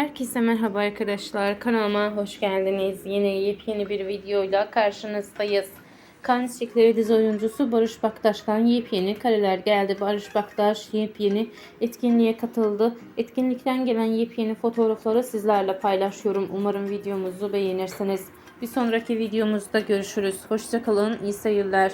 Herkese merhaba arkadaşlar. Kanalıma hoş geldiniz. Yine yepyeni bir videoyla karşınızdayız. Kan Çiçekleri dizi oyuncusu Barış Baktaş'tan yepyeni kareler geldi. Barış Baktaş yepyeni etkinliğe katıldı. Etkinlikten gelen yepyeni fotoğrafları sizlerle paylaşıyorum. Umarım videomuzu beğenirsiniz. Bir sonraki videomuzda görüşürüz. Hoşçakalın. İyi seyirler.